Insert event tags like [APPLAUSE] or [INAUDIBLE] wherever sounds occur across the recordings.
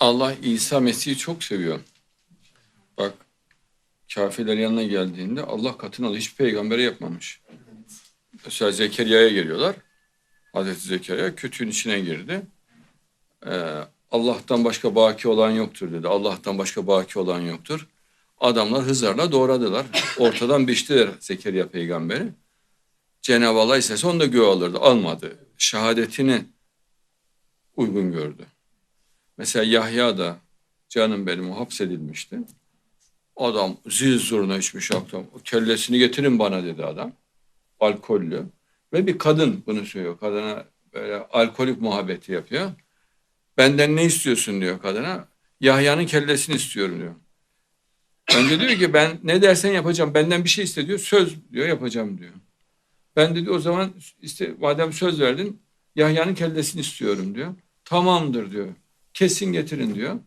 Allah İsa Mesih'i çok seviyor. Bak kafirler yanına geldiğinde Allah katını alıyor. Hiç peygambere yapmamış. Mesela Zekeriya'ya geliyorlar. Hazreti Zekeriya kötüğün içine girdi. Ee, Allah'tan başka baki olan yoktur dedi. Allah'tan başka baki olan yoktur. Adamlar hızarla doğradılar. Ortadan biçtiler Zekeriya peygamberi. Cenab-ı Allah istese onu da göğe alırdı. Almadı. Şehadetini uygun gördü. Mesela Yahya da canım benim hapsedilmişti. Adam zil zurna içmiş akşam. Kellesini getirin bana dedi adam. Alkollü. Ve bir kadın bunu söylüyor. Kadına böyle alkolik muhabbeti yapıyor. Benden ne istiyorsun diyor kadına. Yahya'nın kellesini istiyorum diyor. Önce diyor ki ben ne dersen yapacağım. Benden bir şey iste diyor. Söz diyor yapacağım diyor. Ben dedi o zaman işte madem söz verdin Yahya'nın kellesini istiyorum diyor. Tamamdır diyor. Kesin getirin diyor.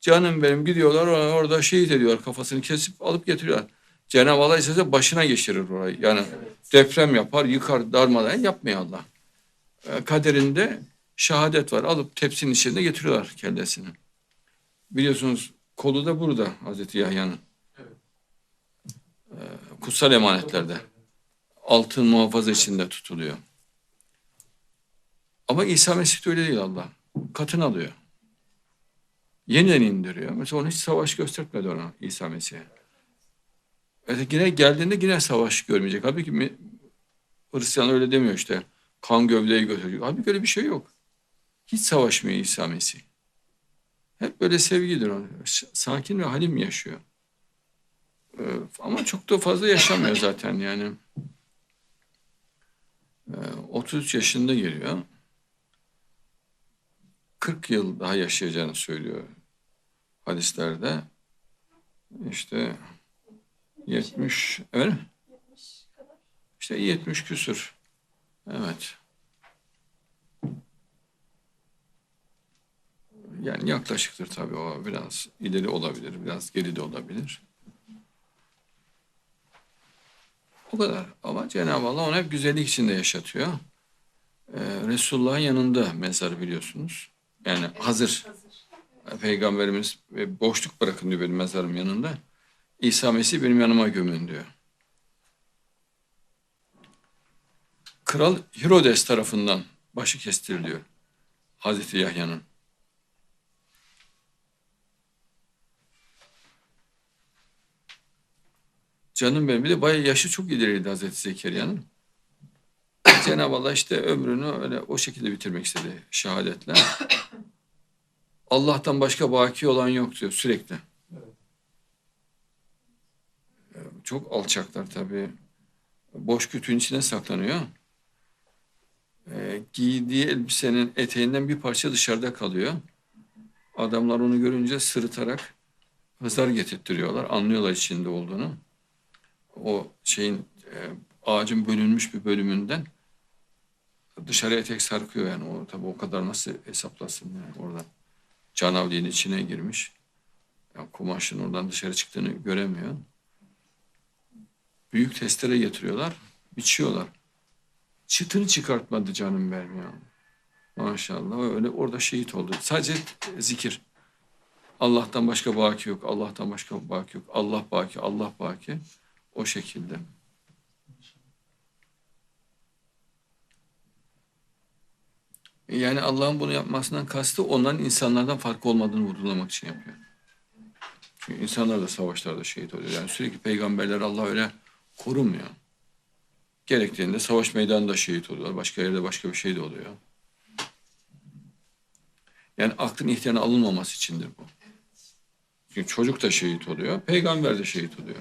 Canım benim gidiyorlar or- orada şehit ediyor kafasını kesip alıp getiriyorlar. Cenab-ı Allah ise başına geçirir orayı. Yani deprem yapar, yıkar, darmadan yapmıyor Allah. Ee, Kaderinde şehadet var. Alıp tepsinin içinde getiriyorlar kellesini. Biliyorsunuz kolu da burada Hazreti Yahya'nın. Ee, Kutsal emanetlerde. Altın muhafaza içinde tutuluyor. Ama İsa Mesih de öyle değil Allah. Katını alıyor. Yeniden indiriyor. Mesela onu hiç savaş göstermedi ona İsa Mesih'e. Evet, yine geldiğinde yine savaş görmeyecek. Halbuki mi- Hristiyan öyle demiyor işte. Kan gövdeyi götürecek. Halbuki öyle bir şey yok. Hiç savaşmıyor İsa Mesih. Hep böyle sevgidir o. Sakin ve halim yaşıyor. Ee, ama çok da fazla yaşamıyor zaten yani. Ee, 33 yaşında geliyor. 40 yıl daha yaşayacağını söylüyor hadislerde. İşte 70, öyle mi? İşte 70 küsür. Evet. Yani yaklaşıktır tabii o biraz ileri olabilir, biraz geri de olabilir. O kadar. Ama Cenab-ı Allah onu hep güzellik içinde yaşatıyor. Ee, Resulullah'ın yanında mezar biliyorsunuz. Yani hazır. Peygamberimiz e, boşluk bırakın diyor benim mezarım yanında. İsa Mesih benim yanıma gömün diyor. Kral Herodes tarafından başı kestiriliyor. Hazreti Yahya'nın. Canım benim bir de bayağı yaşı çok ileriydi Hazreti Zekeriya'nın. Cenab-ı Allah işte ömrünü öyle o şekilde bitirmek istedi şehadetle. [COUGHS] Allah'tan başka baki olan yok diyor sürekli. Çok alçaklar tabii. Boş kütüğün içine saklanıyor. Ee, giydiği elbisenin eteğinden bir parça dışarıda kalıyor. Adamlar onu görünce sırıtarak hızar getirtiyorlar. Anlıyorlar içinde olduğunu. O şeyin e, ağacın bölünmüş bir bölümünden dışarıya tek sarkıyor yani. O tabii o kadar nasıl hesaplasın yani orada. Canavliğin içine girmiş. Yani kumaşın oradan dışarı çıktığını göremiyor. Büyük testere getiriyorlar. Biçiyorlar. Çıtını çıkartmadı canım ya. Maşallah öyle orada şehit oldu. Sadece zikir. Allah'tan başka baki yok. Allah'tan başka baki yok. Allah baki, Allah baki. O şekilde. Yani Allah'ın bunu yapmasından kastı onların insanlardan farklı olmadığını vurgulamak için yapıyor. Çünkü insanlar da savaşlarda şehit oluyor. Yani sürekli peygamberler Allah öyle korumuyor. Gerektiğinde savaş meydanında şehit oluyorlar. Başka yerde başka bir şey de oluyor. Yani aklın ihtiyarına alınmaması içindir bu. Çünkü çocuk da şehit oluyor, peygamber de şehit oluyor.